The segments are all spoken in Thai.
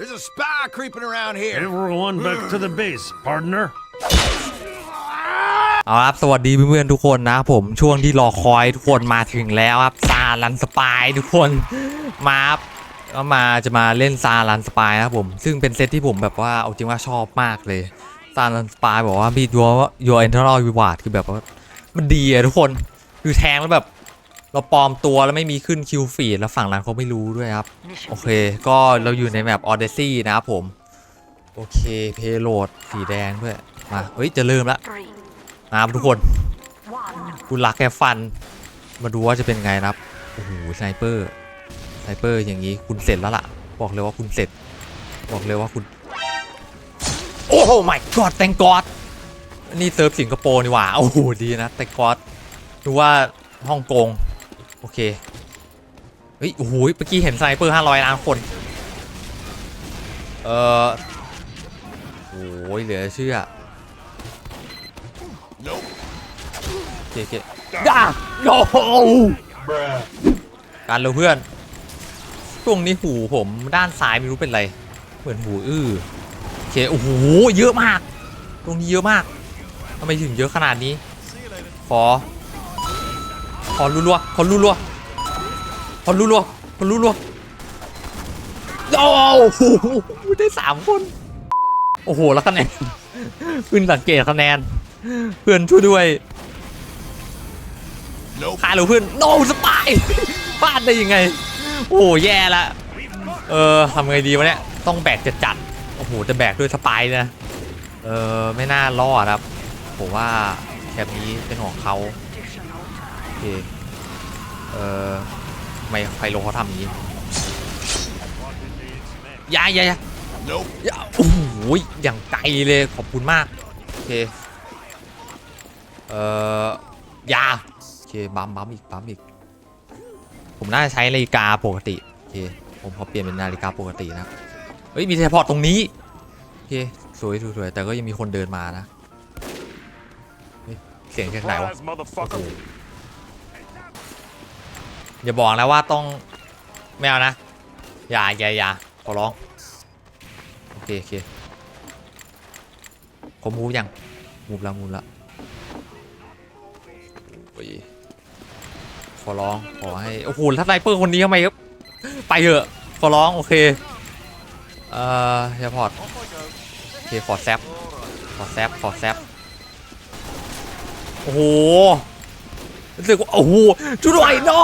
There's a spy creeping around here. Everyone back to the base, partner. เอาครับสวัสดีเพื่อนๆทุกคนนะครับผมช่วงที่รอคอยทุกคนมาถึงแล้วครับซาลันสปายทุกคนมาครับก็มาจะมาเล่นซาลันสปายนะครับผม ซึ่งเป็นเซตที่ผมแบบว่าเอาจริงว่าชอบมากเลยซาลันสปายบอกว่ามีตัวยูเอ็นเทอร์นอลวิวาดคือแบบว่ามันดีอะทุกคนคือแทงแล้วแบบ เราปลอมตัวแล้วไม่มีขึ้นคิวฟีดแล้วฝั่งนั้นเขาไม่รู้ด้วยครับ โอเค ก็เราอยู่ในแมปออเดซี่นะครับผม โอเคเพโลดสีแดงด้วย มา เฮ้ย จะเริ่มละ Three, นะครับทุกคน one. คุณรักแค่ฟัน มาดูว่าจะเป็นไงนะครับ โอ้โหสไนเปอร์สไนเปอร์อย่างนี้คุณเสร็จแล้วล่ะ บอกเลยว่าคุณเสร็จ บอกเลยว่าคุณ โอ้โห my god แตงกอดนี่เซิร์ฟสิงคโปร์นี่หว่า โอ้โหดีนะแตงกอดดูว่าฮ่องกง โอเค เฮ้ย โอ้โหเมื่อกี้เห็นสไนเปอร์500ล้านคน เออโอ้ยเหลือเชื่อโอเคโอเคด่าโอ้โหการเราเพื่อน ช่วงนี้หูผมด้านซ้ายไม่รู้เป็นไร เหมือนหูอื้อโอเคโอ้โห เยอะมาก ตรงนี้เยอะมากทำไมถึงเยอะขนาดนี้ ขอ อรัวๆขอรัวๆขอรัวๆขอรัวๆโอ้โหได้สามคน โอ้โห แล้วคะแนนขึ้นสังเกตคะแนน เพื่อนช่วยด้วยฆ่าเราเพื่อนโนสปายพลาดได้ยังไง โอ้โหแย่ละเออทำไงดีวะเนี่ย ต้องแบกจะจัดโอ้โหจะแบกด้วยสปายนะ เออไม่น่ารอดครับ ผมว่าแคปนี้เป็นของเขา เค เออไมไฟโลเขาทำอย่างนี้ยายายายาโอ้โหอย่างไกลเลยขอบคุณมาก โอเค เอ่อยาโอเคบัมบัมอีกบัมอีก ผมน่าจะใช้นาฬิกาปกติ โอเค ผมขอเปลี่ยนเป็นนาฬิกาปกตินะ เฮ้ย มีเทพอร์ตตรงนี้ โอเค สวยสวยแต่ก็ยังมีคนเดินมานะ เสียงจากไหนวะ อย่าบอกนะว่าต้องไม่เอานะ อย่าอย่าอย่าขอร้อง โอเคโอเคผมมูฟยังมูฟแล้วมูฟแล้วขอร้องขอให้โอ้โหถ้าไนเปอร์คนนี้ทำไมครับไปเถอะขอร้อง โอเค เอ่อเฮพอร์ตโอเคขอแซปขอแซปขอแซปโอ้โห รู้สึกว่าโอ้โหช่วยด้วย no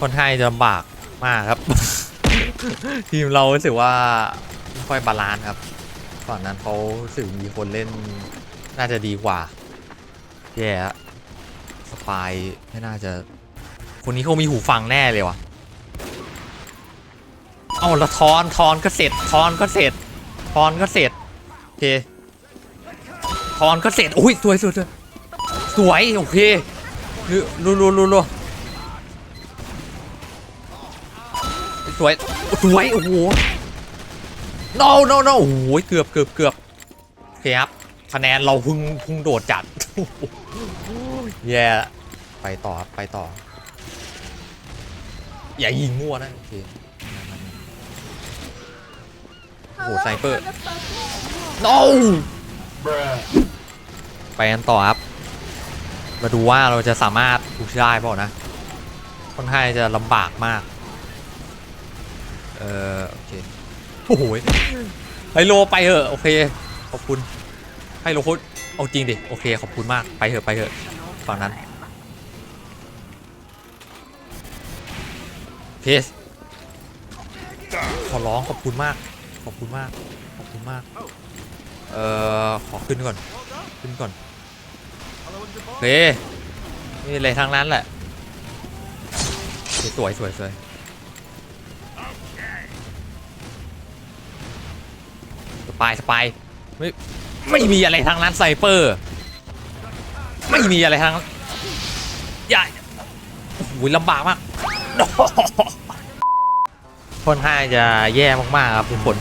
ค่อนข้จะลำบากมากครับ ทีมเรารู้สึกว่าไม่ค่อยบาลานซ์ครับฝั่งนั้นเขารู้สึกมีคนเล่นน่าจะดีกว่าแย่ละสปายไม่น่าจะ คนนี้เขามีหูฟังแน่เลยว่ะเอาละทอนทอนก็เสร็จทอนก็เสร็จทอนก็เสร็จโอเคทอนก็เสร็จอุ้ยสวยสวยสวยสวยโอเค รัวรัวรัวรัวสวยสวยโอ้โห no no no โอ้โหเกือบเกือบเกือบโอเคครับคะแนนเราพึ่งพึ่งโดดจัดแย่ละไปต่อครับไปต่อ อย่ายิงมั่วนะโอเคโอ้โหไซเปอร์ no ไปกันต่อครับ มาดูว่าเราจะสามารถพุชได้เปล่านะค่อนข้างจะลำบากมาก เออโอเคโอ้โหไฮโลไปเถอะโอเคขอบคุณไฮโลโคตรเอาจริงดิโอเคขอบคุณมากไปเถอะไปเถอะฝั่งนั้นเพสขอร้องขอบคุณมาก ขอบคุณมาก ขอบคุณมาก เอ่อ ขอขึ้นก่อน ขึ้นก่อน โอเคนี่เลยทางนั้นแหละโอเคสวยสวยสวยสปายสปายไม่ไม่มีอะไรทางนั้นไซเปอร์ ไม่มีอะไรทางนั้นอย่าโอ้โหลำบากมากค่อนข้างจะแย่มากๆครับทุกคน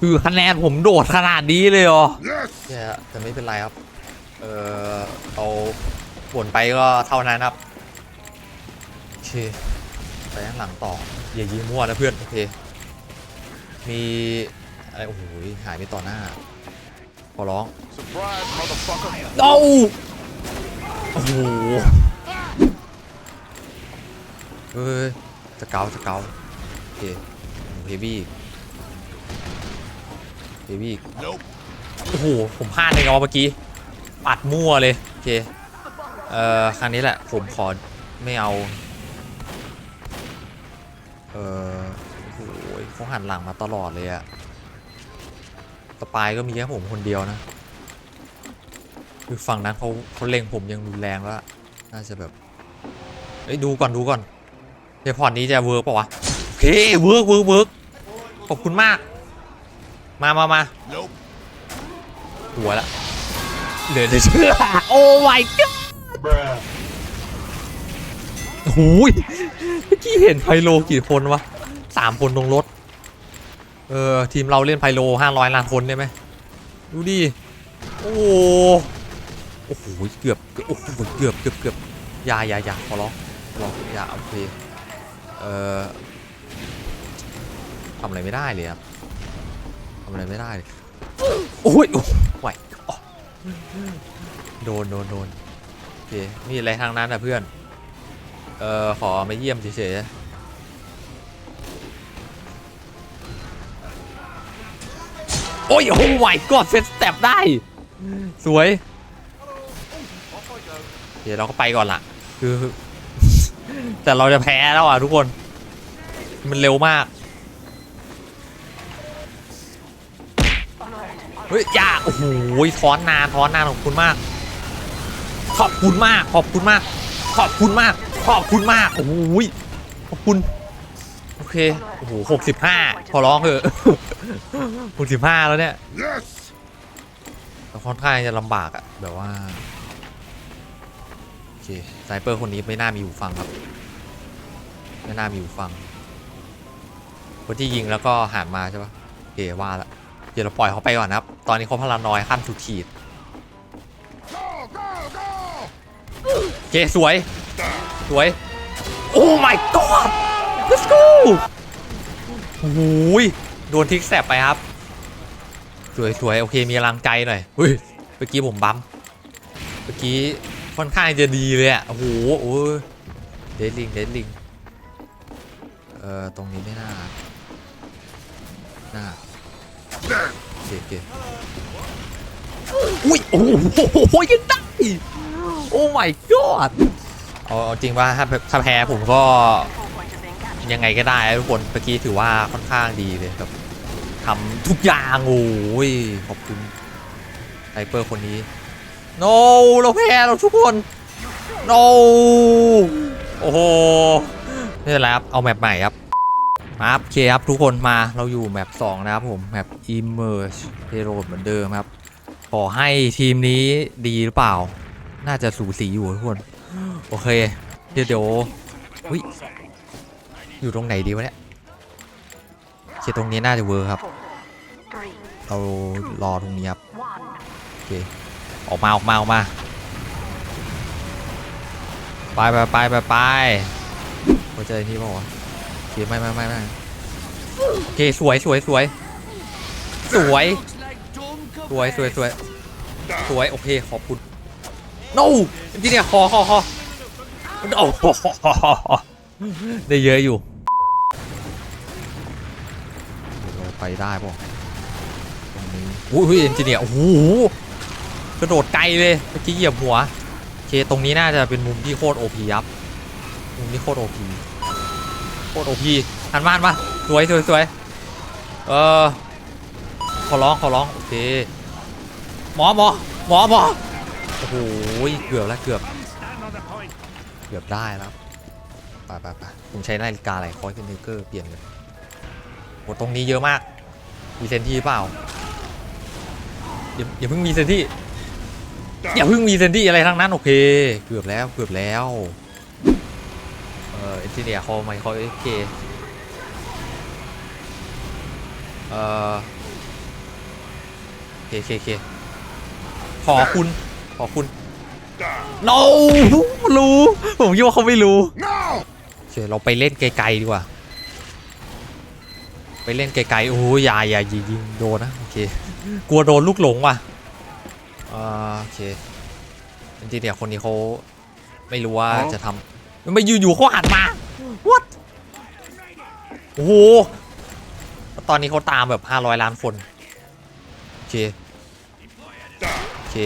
คือคะแนนผมโดดขนาดนี้เลยเหรอ Yes. แย่แต่ไม่เป็นไรครับเออเอาบ่นไปก็เท่านั้นครับโอเคไปข้างหลังต่ออย่ายิงมั่วนะเพื่อนโอเคมีอะไรโอ้โหหายไปต่อหน้าขอร้อง Surprise, motherfucker. โอ้โอ้โหเฮ้ยสเกาสเกาโอเคเฮฟวี่เฮฟวี่ Nope. โอ้โหผมพลาดในงอเมื่อกี้ ปัดมั่วเลยโอเคเอ่อครั้งนี้แหละผมขอไม่เอาเอ่อโอ้โหเขาหันหลังมาตลอดเลยอะสปายก็มีแค่ผมคนเดียวนะคือฝั่งนั้นเขาเขาเล็งผมยังรุนแรงแล้วอะน่าจะแบบเอ้ยดูก่อนดูก่อนเดี๋ยวพอร์ตนี้จะเวิร์กป่าวะโอเคเวิร์กเวิร์กเวิร์กขอบคุณมาก มามามา Nope. หัวละ เหลือจะเชื่อ โอ้ my god โอ้ยเมื่อกี้เห็นไพโลกี่คนวะสามคนตรงรถ เออ ทีมเราเล่นไพโลห้าร้อยล้านคนได้ไหมดูดิ โอ้โอ้โหเกือบเกือบโอ้โหเกือบเกือบเกือบยาอยาอยาขอร้องขอร้องยาโอเคเออทำอะไรไม่ได้เลยครับทำอะไรไม่ได้เลยโอ้ยโอ้ไหว โดนโดนโดนโอเคมีอะไรทางนั้นอะเพื่อน เอ่อขอมาเยี่ยมเฉยๆโอ้ยโอ้ไหวกอดเซตสเต็ปได้ สวยโอเคเราก็ไปก่อนละคือ แต่เราจะแพ้แล้วอะทุกคน มันเร็วมาก เฮ้ยยาโอ้โหทอนนานทอนนานขอบคุณมาก ขอบคุณมาก ขอบคุณมาก ขอบคุณมาก ขอบคุณมาก โอ้โหขอบคุณ โอเค โอ้โหหกสิบห้าพอร้องเถอะหกสิบห้าแล้วเนี่ย Yes. แต่ค่อนข้างจะลำบากอะแบบว่า โอเคไซเปอร์คนนี้ไม่น่ามีหูฟังครับ ไม่น่ามีหูฟัง คนที่ยิงแล้วก็หันมาใช่ปะโอเคว่าละ ดี๋ยวเราปล่อยเขาไปก่อนนะครับ ตอนนี้เขาพลานอยขั้นสุดขีดโอเคสวย สวย โอ้ my god let's go โอ้ยโดนทิกแสบไปครับ สวยสวยโอเคมีกำลังใจหน่อยเฮ้ยเมื่อกี้ผมบัมเมื่อกี้ค่อนข้างจะดีเลยอะโอ้โหโอ้เดดลิงเดดลิงเอ่อตรงนี้ไม่น่าน่า โอเคโอเคอุ้ยโอ้โหยังได้โอ้ my god เอาเอาจริงว่าถ้าถ้าแพ้ผมก็ยังไงก็ได้ทุกคนเมื่อกี้ถือว่าค่อนข้างดีเลยแบบทำทุกอย่างโอ้ยขอบคุณไซเปอร์คนนี้ no เราแพ้เราทุกคน no โอ้โหไม่เป็นไรครับเอาแมปใหม่ครับ มาครับโอเคครับทุกคนมาเราอยู่แมป2นะครับผมแมป Emerge Payload เหมือนเดิมครับ ขอให้ทีมนี้ดีหรือเปล่า น่าจะสูสีอยู่ทุกคน โอเค เดี๋ยวเดี๋ยวอุ๊ยอยู่ตรงไหนดีวะเนี่ยเชียตรงนี้น่าจะเวิร์ครับ เรารอตรงนี้ครับ โอเค ออกมาออกมาออกมา ไปไปไปไปไปหัวใจนี่ป่าวะ เคไม่ไม่ไม่ไม่โอเคสวยสวยสวยสวยสวยสวยสวยสวยโอเคขอบคุณ no ที่เนี่ยคอคอคอโอ้โหได้เยอะอยู่เราไปได้ป่ะตรงนี้อุ้ยเอนจิเนียร์โอ้โหกระโดดไกลเลยเมื่อกี้เหยียบหัว โอเค ตรงนี้น่าจะเป็นมุมที่โคตรโอพีครับ มุมที่โคตรโอพี ตรโอพีหันมาหันมาสวยสวยสวยเออขอร้องขอร้องโอเคหมอหมอหมอหมอโอ้โหเกือบแล้วเกือบ เกือบได้แล้วไปไปไปผมใช้นาฬิกาอะไรคอยเป็นเนเกอร์เปลี่ยนเลยโหตรงนี้เยอะมาก มีเซนที่เปล่าอย่าอย่าเพิ่งมีเซนที่อย่าเพิ่งมีเซนที่อะไรทั้งนั้นโอเค เกือบแล้วเกือบแล้ว เออเอนจิเนียร์คอไมค์คอเอฟเคเออโอเคโอเคโอเคขอคุณ ขอคุณ no รู้ ผมคิดว่าเขาไม่รู้ No. โอเคเราไปเล่นไกลๆดีกว่า ไปเล่นไกลๆ โอ้ยอย่าอย่ายิงยิงโดนนะ โอเค กลัวโดนลูกหลงว่ะอ่าโอเคจริงๆเนี่ยคนนี้เขาไม่รู้ว่าจะทำไม่อยู่ๆเขาหันมา what โอ้โห ตอนนี้เขาตามแบบ 500 ล้านคนโอเคโอเค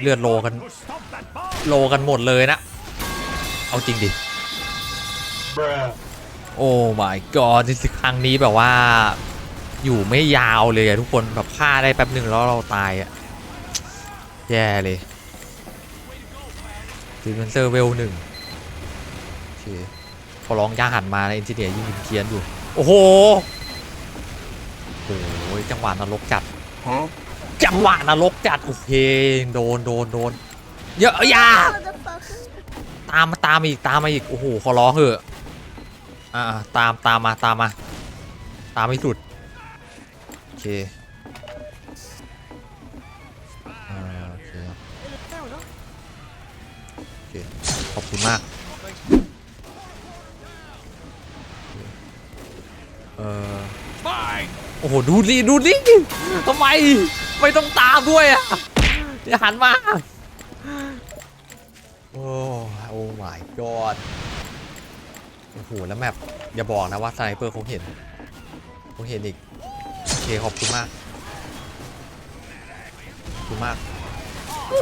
เลือดโลกัน โลกันหมดเลยนะ เอาจริงดิ โอ้ my god นี่ครั้งนี้แบบว่า อยู่ไม่ยาวเลยทุกคนแบบฆ่าได้แป๊บหนึ่งแล้วเราตายอะแย่เลยซีเวนเซอร์เวลหนึ่งโอเค อร้องย่าหันมาแล้วเอนจิเนียร์ยิงเคียนอยู่ โอ้โหโอ้ยจังหวะนรกจัด Huh? จังหวะนรกจัดโอเคโดนโดนโดนเยอะอยาตามมาตามมาอีกตามมาอีกโอ้โหขอร้องเถอะอ่าตามตามมาตามมา ตามไม่สุดโอเคอ่าโอเคโอเคขอบคุณมาก ออโอ้โหดูดิดูดิทำไมไม่ต้องตามด้วยอะอย่าหันมา โอ้โอ้ my god โอ้โหแล้วแมปอย่าบอกนะว่าสไนเปอร์เขาเห็นเขาเห็นอีกโอเคขอบคุณมากขอบคุณมาก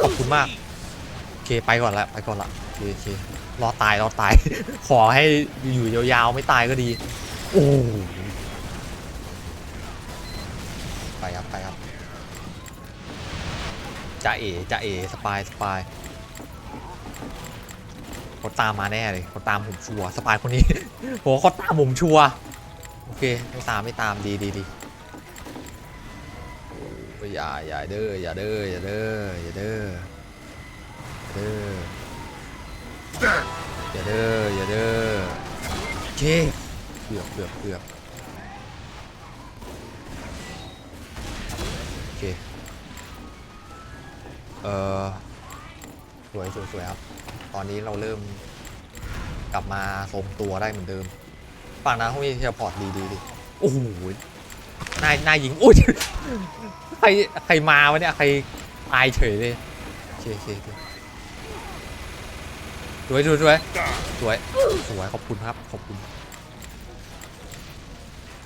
ขอบคุณมากโอเคไปก่อนละไปก่อนละโอเคโอเครอตายรอตาย ขอให้อยู่ยาวๆไม่ตายก็ดี โอ้ จะเอจะเอสปายสปายเขาตามมาแน่เลยเขาตามผมชัวสปายคนนี้โหเขาตามผมชัวโอเคไม่ตามไม่ตามดีดีดีอย่าอย่าเด้ออย่าเด้ออย่าเด้ออย่าเด้อเด้ออย่าเด้ออย่าเด้อโอเคเกือบเกือบเกือบ เอ่อสวยสวยสวยครับ ตอนนี้เราเริ่มกลับมาทรงตัวได้เหมือนเดิม ฝั่งนั้นเขามีเทเลพอร์ตดีดีดีโอ้โหนายนายหญิงโอ้ยใครใครมาวะเนี่ยใครตายเฉยเลยโอเคโอเคโอเคสวยสวยสวยสวยสวยขอบคุณครับขอบคุณ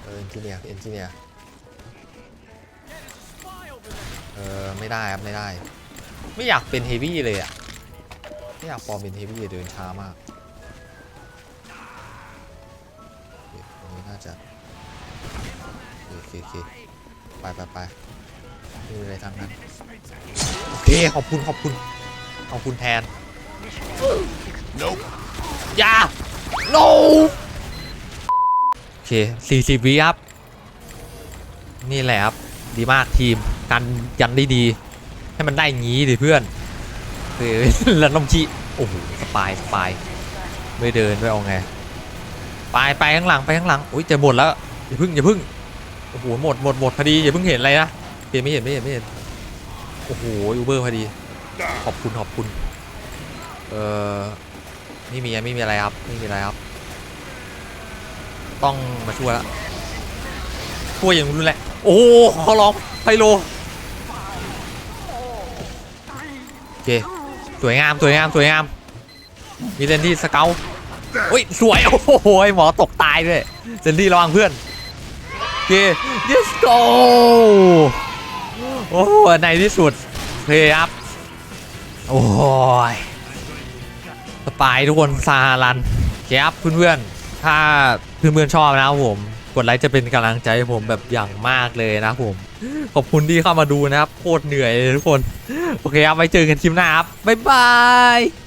เออเอนจิเนียร์เอนจิเนียร์เออไม่ได้ครับไม่ได้ ไม่อยากเป็นเฮฟวี่เลยอะไม่อยากปลอมเป็นเฮฟวี่เดินช้ามากโอเคตรงนี้น่าจะโอเคโอเคโอเคไปไปไปไม่มีอะไรทางนั้นโอเคขอบคุณขอบคุณขอบคุณแทน Nope. อย่า no โอเค40วิครับ นี่แหละครับ ดีมากทีม กันยันได้ดี ให้มันได้งี้ดิเพื่อนเออแล้วน้องชีโอ้โหสปายสปายไม่เดินด้วยเอาไงไปไปข้างหลังไปข้างหลังอุ้ยจะหมดแล้วอย่าพึ่งอย่าพึ่งโอ้โหหมดหมดหมดพอดีอย่าเพิ่งเห็นอะไรนะโอเคไม่เห็นไม่เห็นไม่เห็นโอ้โหอูเบอร์พอดีขอบคุณขอบคุณเออไม่มีไม่มีอะไรครับไม่มีอะไรครับ ต้องมาช่วยล้วช่วยอย่างรุนแรงโอ้เขาร้องไพโล เคสวยงามสวยงามสวยงาม มีเซนดี้สเกลอุ้ยสวยโอ้โหหมอตกตายด้วยเซนดี้ระวังเพื่อนโอเค let's go โอ้โหในที่สุดโอเคครับโอ้ยสปายทุกคนซาลันแคปเพื่อนๆถ้าเพื่อนๆชอบนะผม กดไลค์จะเป็นกำลังใจให้ผมแบบอย่างมากเลยนะผม ขอบคุณที่เข้ามาดูนะครับ โคตรเหนื่อยเลยทุกคน โอเคครับไว้เจอกันคลิปหน้าครับ บ๊ายบาย